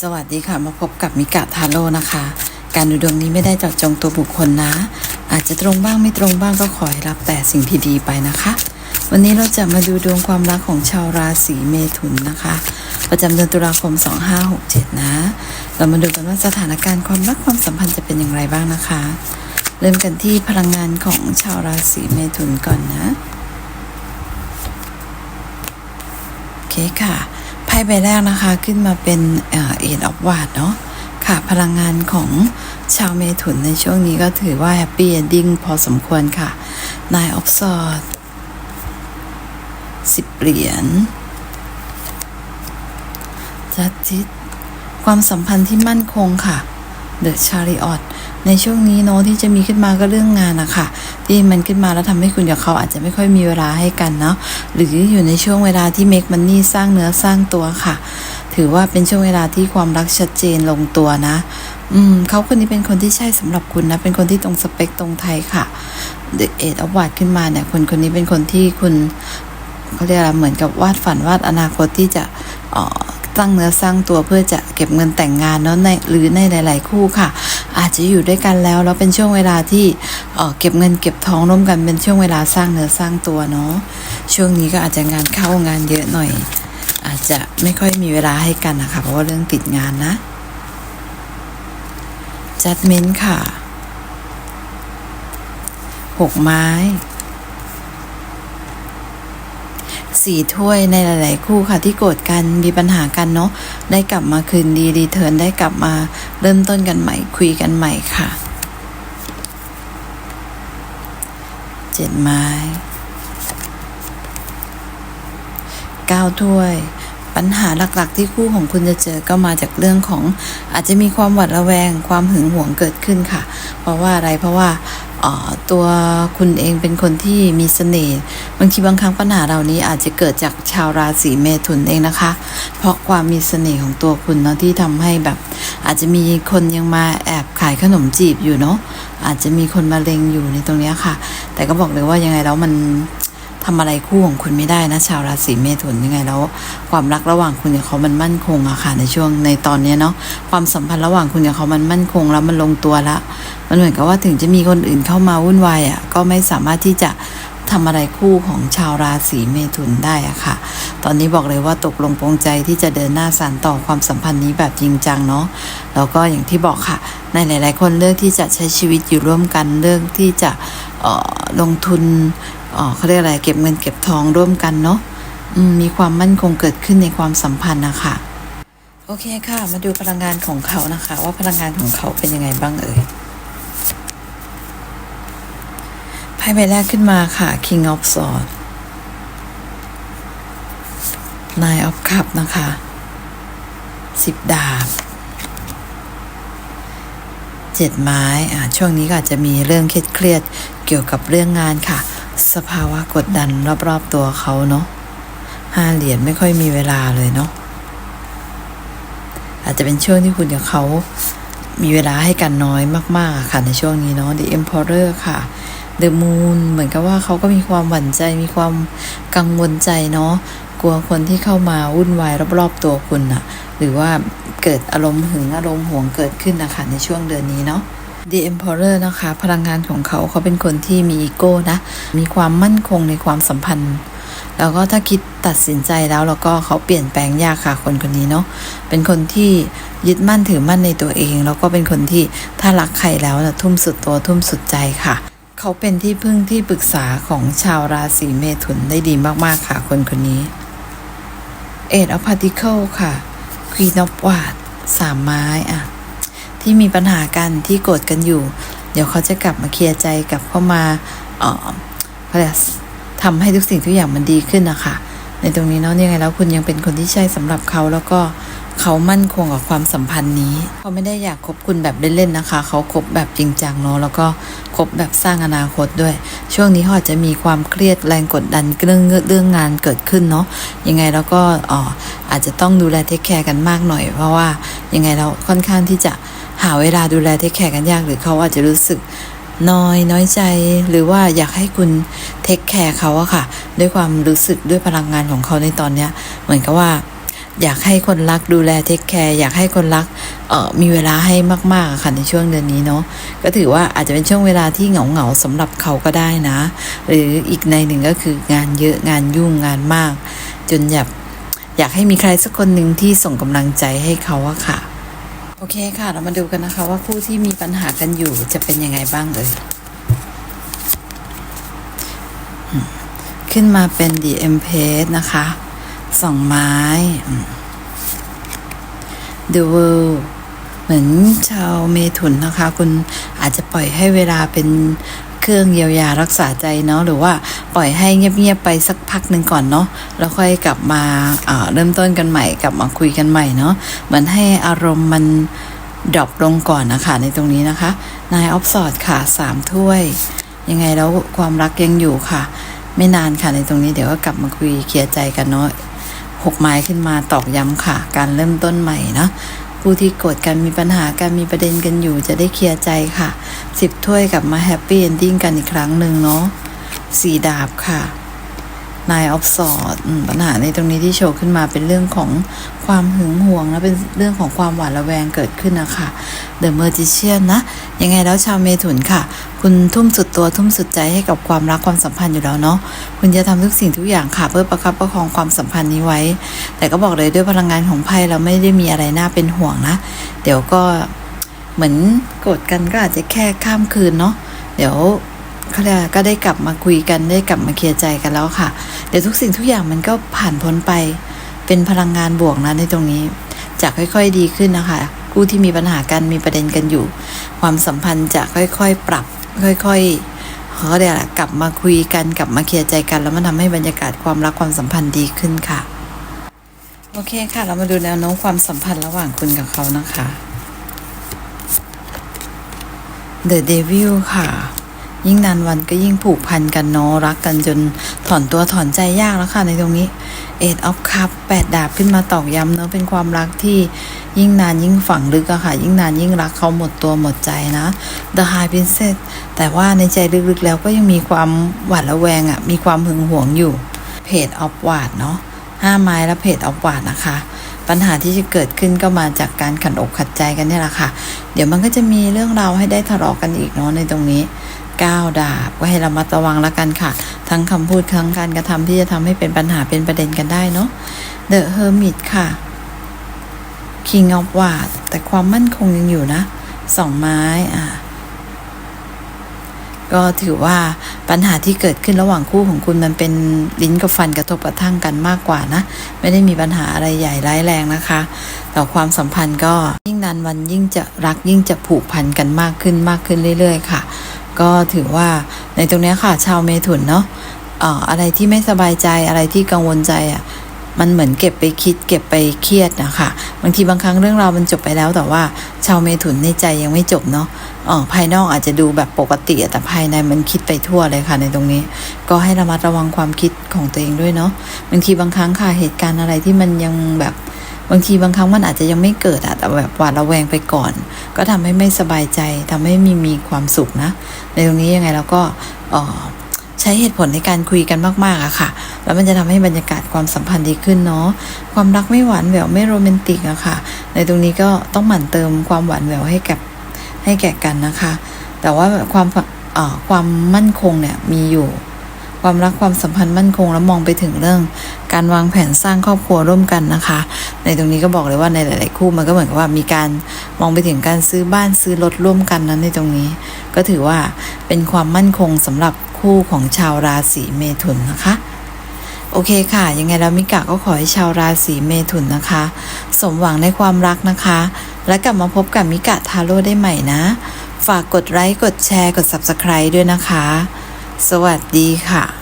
สวัสดีค่ะมาพบกับมิกะทาโร่นะคะ การดูดวงนี้ไม่ได้เจาะจงตัวบุคคลนะ อาจจะตรงบ้างไม่ตรงบ้างก็ขอให้รับแต่สิ่งที่ดีไปนะคะ วันนี้เราจะมาดูดวงความรักของชาวราศีเมถุนนะคะ ประจำเดือนตุลาคม 2567 นะ เรามาดูกันว่าสถานการณ์ความรักความสัมพันธ์จะเป็นอย่างไรบ้างนะคะ เริ่มกันที่พลังงานของชาวราศีเมถุนก่อนนะโอเคค่ะ พ่ใบแรกนะคะขึ้นมาเป็นเอ็ดออฟวาดเนาะค่ะพลังงานของชาวเมถุนในช่วงนี้ก็ถือว่าแฮปปี้เอนดิ้งพอสมควรค่ะนายออฟซอดสิบเหรียญจัดจิตความสัมพันธ์ที่มั่นคงค่ะ The Chariot ในช่วงนี้เนาะที่จะมีขึ้นมาก็เรื่องงานนะคะที่มันขึ้นมาแล้วทำให้คุณกับเขาอาจจะไม่ค่อยมีเวลาให้กันเนาะหรืออยู่ในช่วงเวลาที่เมกมันนี่สร้างเนื้อสร้างตัวค่ะ ถือว่าเป็นช่วงเวลาที่ความรักชัดเจนลงตัวนะ อืมเขาคนนี้เป็นคนที่ใช่สำหรับคุณนะ เป็นคนที่ตรงสเปคตรงไทยค่ะ The Eight of Wands ขึ้นมาเนี่ยคนคนนี้เป็นคนที่คุณเขาเรียกอะไรเหมือนกับวาดฝันวาดอนาคตที่จะเอ่อ ตั้งเนื้อสร้างตัวเพื่อจะเก็บเงินแต่งงานเนาะในหรือในหลาย ๆ คู่ค่ะ อาจจะอยู่ด้วยกันแล้วแล้วเป็นช่วงเวลาที่เออเก็บเงินเก็บทองร่วมกันเป็นช่วงเวลาสร้างเนื้อสร้างตัวเนาะช่วงนี้ก็อาจจะงานเข้างานเยอะหน่อย อาจจะไม่ค่อยมีเวลาให้กันนะคะเพราะว่าเรื่องติดงานนะจัดเม้นค่ะหกไม้ สี่ถ้วยในหลาย ๆ คู่ค่ะที่โกรธกันมีปัญหากันเนาะได้กลับมาคืนดีรีเทิร์นได้กลับมาเริ่มต้นกันใหม่คุยกันใหม่ค่ะเจ็ดไม้เก้าถ้วยปัญหาหลัก ๆ ที่คู่ของคุณจะเจอก็มาจากเรื่องของอาจจะมีความหวาดระแวง ความหึงหวงเกิดขึ้นค่ะ เพราะว่าอะไรเพราะว่า ตัวคุณเองเป็นคนที่มีเสน่ห์บางทีบางครั้งปัญหาเหล่านี้อาจจะเกิดจากชาวราศีเมถุนเองนะคะ เพราะความมีเสน่ห์ของตัวคุณเนาะที่ทำให้แบบ อาจจะมีคนยังมาแอบขายขนมจีบอยู่เนาะอาจจะมีคนมาเลงอยู่ในตรงนี้ค่ะ แต่ก็บอกเลยว่ายังไงแล้วมัน ทำอะไรคู่ของคุณไม่ได้นะ ชาวราศีเมถุนยังไงแล้ว ความรักระหว่างคุณกับเขามันมั่นคงอะค่ะในช่วงในตอนเนี้เนาะความสัมพันธ์ระหว่างคุณกับเขามันมั่นคงแล้วมันลงตัวละ มันเหมือนกับว่าถึงจะมีคนอื่นเข้ามาวุ่นวายอะก็ไม่สามารถที่จะทำอะไรคู่ของชาวราศีเมถุนได้อะค่ะ ตอนนี้บอกเลยว่าตกลงปรงใจที่จะเดินหน้าสานต่อความสัมพันธ์นี้แบบจริงจังเนาะ แล้วก็อย่างที่บอกค่ะ ในหลาย ๆ คนเลือกที่จะใช้ชีวิตอยู่ร่วมกัน เลือกที่จะเออลงทุน เขาเรียกอะไรเก็บเงินเก็บทองร่วมกันเนาะมมีความมั่นคงเกิดขึ้นในความสัมพันธ์นะคะโอเคค่ะ มาดูพลังงานของเขานะคะ ว่าพลังงานของเขาเป็นยังไงบ้างเอ่ยไพ่ใบแรกขึ้นมาค่ะ King of Swords Nine of Cups นะคะสิบดาบเจ็ดไม้อ่าช่วงนี้ก็อาจจะมีเรื่องเครียดเกี่ยวกับเรื่องงานค่ะ สภาวะกดดันรอบๆตัวเขาเนาะห้าเหรียญไม่ค่อยมีเวลาเลยเนาะอาจจะเป็นช่วงที่คุณกับเขามีเวลาให้กันน้อยมากๆค่ะในช่วงนี้เนาะ The Emperor ค่ะ The Moon เหมือนกับว่าเขาก็มีความหวั่นใจมีความกังวลใจเนาะกลัวคนที่เข้ามาวุ่นวายรอบๆตัวคุณอะหรือว่าเกิดอารมณ์หึงอารมณ์หวงเกิดขึ้นนะคะในช่วงเดือนนี้เนาะ The Emperor นะคะ พลังงานของเขาเขาเป็นคนที่มีอีโก้นะ มีความมั่นคงในความสัมพันธ์ แล้วก็ถ้าคิดตัดสินใจแล้วแล้วก็เขาเปลี่ยนแปลงยากค่ะคนคนนี้เนาะเป็นคนที่ยึดมั่นถือมั่นในตัวเอง แล้วก็เป็นคนที่ถ้ารักใครแล้วนะทุ่มสุดตัวทุ่มสุดใจค่ะ เขาเป็นที่พึ่งที่ปรึกษาของชาวราศีเมถุนได้ดีมากๆค่ะคนคนนี้เอ็ดออฟพาร์ติเคิลค่ะ Queen of w a n d สามไม้อะ ที่มีปัญหากันที่โกรธกันอยู่ เดี๋ยวเขาจะกลับมาเคลียร์ใจกลับเข้ามาเอ่อเขาเรียกทำให้ทุกสิ่งทุกอย่างมันดีขึ้นนะคะในตรงนี้เนาะยังไงแล้วคุณยังเป็นคนที่ใช่สำหรับเขาแล้วก็เขามั่นคงกับความสัมพันธ์นี้เขาไม่ได้อยากคบคุณแบบเล่นๆนะคะ เขาคบแบบจริงจังเนาะแล้วก็คบแบบสร้างอนาคตด้วย ช่วงนี้เขาอาจจะมีความเครียดแรงกดดันเรื่องเรื่องงานเกิดขึ้นเนาะยังไงแล้วก็อ๋ออาจจะต้องดูแลเทคแคร์กันมากหน่อย เพราะว่ายังไงเราค่อนข้างที่จะ หาเวลาดูแลเทคแคร์กันยากหรือเขาอาจจะรู้สึกน้อยน้อยใจหรือว่าอยากให้คุณเทคแคร์เขาอะค่ะ ด้วยความรู้สึกด้วยพลังงานของเขาในตอนเนี้ย เหมือนกับว่า อยากให้คนรักดูแลเทคแคร์อยากให้คนรักเออมีเวลาให้มากๆอะค่ะในช่วงเดือนนี้เนาะก็ถือว่าอาจจะเป็นช่วงเวลาที่เหงาๆสำหรับเขาก็ได้นะ หรืออีกในหนึ่งก็คืองานเยอะงานยุ่งงานมาก จนอยากอยากให้มีใครสักคนหนึ่งที่ส่งกำลังใจให้เขาอะค่ะ โอเคค่ะ เรามาดูกันนะคะ ว่าคู่ที่มีปัญหากันอยู่จะเป็นยังไงบ้างเอ่ยขึ้นมาเป็น The e m p r e s นะคะสองไม้ The World เหมือนชาวเมถุนนะคะ คุณอาจจะปล่อยให้เวลาเป็น เครื่องเยียวยารักษาใจเนาะหรือว่าปล่อยให้เงียบๆไปสักพักหนึ่งก่อนเนาะแล้วค่อยกลับมาเริ่มต้นกันใหม่กลับมาคุยกันใหม่เนาะเหมือนให้อารมณ์มันดรอปลงก่อนนะคะในตรงนี้นะคะนายออฟสอดค่ะสามถ้วย ยังไงแล้วความรักยังอยู่ค่ะ ไม่นานค่ะในตรงนี้เดี๋ยวก็กลับมาคุยเคลียร์ใจกันเนาะหกไม้ขึ้นมาตอกย้ำค่ะ การเริ่มต้นใหม่นะ ผู้ที่โกรธกันมีปัญหากันมีประเด็นกันอยู่จะได้เคลียร์ใจค่ะสิบถ้วยกลับมาแฮปปี้เอนดิ้งกันอีกครั้งหนึ่งเนาะสี่ดาบค่ะ นายออฟสอดปัญหาในตรงนี้ที่โชว์ขึ้นมาเป็นเรื่องของความหึงหวงและเป็นเรื่องของความหวาดระแวงเกิดขึ้นนะคะเดอะเมอร์จิเชียนนะ ยังไงแล้วชาวเมถุนค่ะ คุณทุ่มสุดตัวทุ่มสุดใจให้กับความรักความสัมพันธ์อยู่แล้วเนาะคุณจะทำทุกสิ่งทุกอย่างค่ะ เพื่อประคับประคองความสัมพันธ์นี้ไว้ แต่ก็บอกเลยด้วยพลังงานของไพ่เราไม่ได้มีอะไรน่าเป็นห่วงนะ เดี๋ยวก็เหมือนโกรธกันก็อาจจะแค่ข้ามคืนเนาะเดี๋ยวเขาเรียกก็ได้กลับมาคุยกันได้กลับมาเคลียร์ใจกันแล้วค่ะ ดี๋ยวทุกสิ่งทุกอย่างมันก็ผ่านพ้นไป เป็นพลังงานบวกนะในตรงนี้จะค่อยๆดีขึ้นนะคะคู่ที่มีปัญหากันมีประเด็นกันอยู่ ความสัมพันธ์จะค่อยๆปรับ ค่อยๆเขาเรียกกลับมาคุยกันกลับมาเคลียร์ใจกัน แล้วมันทำให้บรรยากาศความรักความสัมพันธ์ดีขึ้นค่ะ โอเคค่ะ เรามาดูแนวโน้มความสัมพันธ์ระหว่างคุณกับเขานะคะ The Devil ค่ะ ยิ่งนานวันก็ยิ่งผูกพันกันเนาะรักกันจนถอนตัวถอนใจยากแล้วค่ะในตรงนี้ Eight of Cup แปดดาบขึ้นมาตอกย้ำเนาะเป็นความรักที่ยิ่งนานยิ่งฝังลึกอะค่ะ ยิ่งนานยิ่งรักเขาหมดตัวหมดใจนะ The High Princess แต่ว่าในใจลึกๆแล้วก็ยังมีความหวาดระแวงอะมีความหึงหวงอยู่เพจออฟวาดเนาะห้าไม้และเพจออฟวาดนะคะปัญหาที่จะเกิดขึ้นก็มาจากการขัดอกขัดใจกันนี่แหละค่ะ เดี๋ยวมันก็จะมีเรื่องราวให้ได้ทะเลาะกันอีกเนาะในตรงนี้ ก้าวดาบ ก็ให้เรามาระวังละกันค่ะ ทั้งคำพูดทั้งการกระทำที่จะทำให้เป็นปัญหาเป็นประเด็นกันได้เนาะ The Hermit ค่ะ King of w a r d แต่ความมั่นคงยังอยู่นะสองไม้อะก็ถือว่าปัญหาที่เกิดขึ้นระหว่างคู่ของคุณมันเป็นลิ้นกับฟันกระทบกระทั่งกันมากกว่านะ ไม่ได้มีปัญหาอะไรใหญ่ร้ายแรงนะคะ แต่ความสัมพันธ์ก็ยิ่งนานวันยิ่งจะรักยิ่งจะผูกพันกันมากขึ้นมากขึ้นเรื่อย ๆ ค่ะ ก็ถือว่าในตรงนี้ค่ะชาวเมถุนเนาะเอ่อะไรที่ไม่สบายใจอะไรที่กังวลใจอะมันเหมือนเก็บไปคิดเก็บไปเครียดนะคะบางทีบางครั้งเรื่องราวมันจบไปแล้วแต่ว่า ชาวเมถุนในใจยังไม่จบเนาะออภายนอกอาจจะดูแบบปกติ แต่ภายในมันคิดไปทั่วเลยค่ะ ในตรงนี้ ก็ให้ระมัดระวังความคิดของตัวเองด้วยเนาะบางทีบางครั้งค่ะเหตุการณ์อะไรที่มันยังแบบ บางทีบางครั้งมันอาจจะยังไม่เกิดอะแต่แบบหวาดระแวงไปก่อน ก็ทำให้ไม่สบายใจทำให้มีมีความสุขนะ ในตรงนี้ยังไงเราก็ใช้เหตุผลในการคุยกันมากๆอะค่ะ แล้วมันจะทำให้บรรยากาศความสัมพันธ์ดีขึ้นเนาะ ความรักไม่หวานแหววไม่โรแมนติกอะค่ะ ในตรงนี้ก็ต้องหมั่นเติมความหวานแหววให้แกับให้แก่กันนะคะ แต่ว่าความความมั่นคงเนี่ยมีอยู่ ความรักความสัมพันธ์มั่นคง แล้วมองไปถึงเรื่อง การวางแผนสร้างครอบครัวร่วมกันนะคะ ในตรงนี้ก็บอกเลยว่าในหลาย ๆ คู่มันก็เหมือนกับว่ามีการมองไปถึงการซื้อบ้านซื้อรถร่วมกันนั้นในตรงนี้ ก็ถือว่าเป็นความมั่นคงสำหรับคู่ของชาวราศีเมถุนนะคะโอเคค่ะ ยังไงแล้วมิกะก็ขอให้ชาวราศีเมถุนนะคะ สมหวังในความรักนะคะ และกลับมาพบกับมิกะทาโร่ได้ใหม่นะ ฝากกดไลค์กดแชร์กด Subscribe ด้วยนะคะ สวัสดีค่ะ